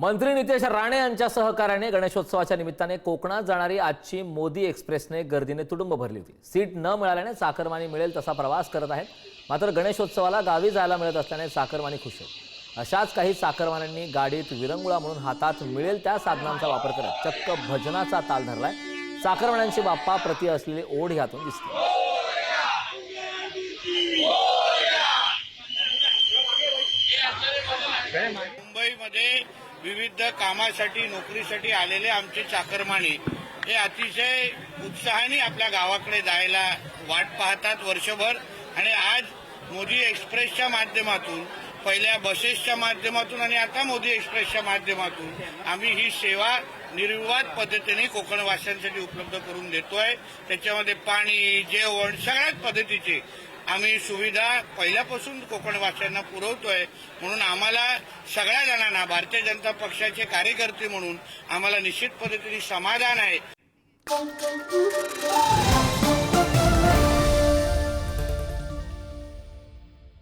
मंत्री नितेश राणे यांच्या सहकार्याने गणेशोत्सवाच्या निमित्ताने कोकणात जाणारी आजची मोदी एक्सप्रेसने गर्दीने तुडुंब भरली होती. सीट न मिळाल्याने चाकरमानी मिळेल तसा प्रवास करत आहेत. मात्र गणेशोत्सवाला गावी जायला मिळत असल्याने चाकरमानी खुश आहे अशाच काही चाकरमान्यांनी गाडीत विरंगुळा म्हणून हातात मिळेल त्या साधनांचा वापर करत चक्क भजनाचा ताल धरलाय. चाकरमान्यांची बाप्पा प्रति असलेली ओढ ह्यातून दिसते. मुंबईमध्ये विविध कामासाठी नोकरीसाठी आलेले आमचे चाकरमानी हे अतिशय उत्साहाने आपल्या गावाकडे जायला वाट पाहतात वर्षभर. आणि आज मोदी एक्सप्रेसच्या माध्यमातून पहिल्या बसेसच्या माध्यमातून आणि आता मोदी एक्सप्रेसच्या माध्यमातून आम्ही ही सेवा निर्विवाद पद्धतीने कोकणवासियांसाठी उपलब्ध करून देतोय. त्याच्यामध्ये पाणी जेवण सगळ्याच पद्धतीचे आम्ही सुविधा पहिल्यापासून कोकणवासियांना पुरवतोय. म्हणून आम्हाला सगळ्या जणांना भारतीय जनता पक्षाचे कार्यकर्ते म्हणून आम्हाला निश्चित पद्धतीने समाधान आहे.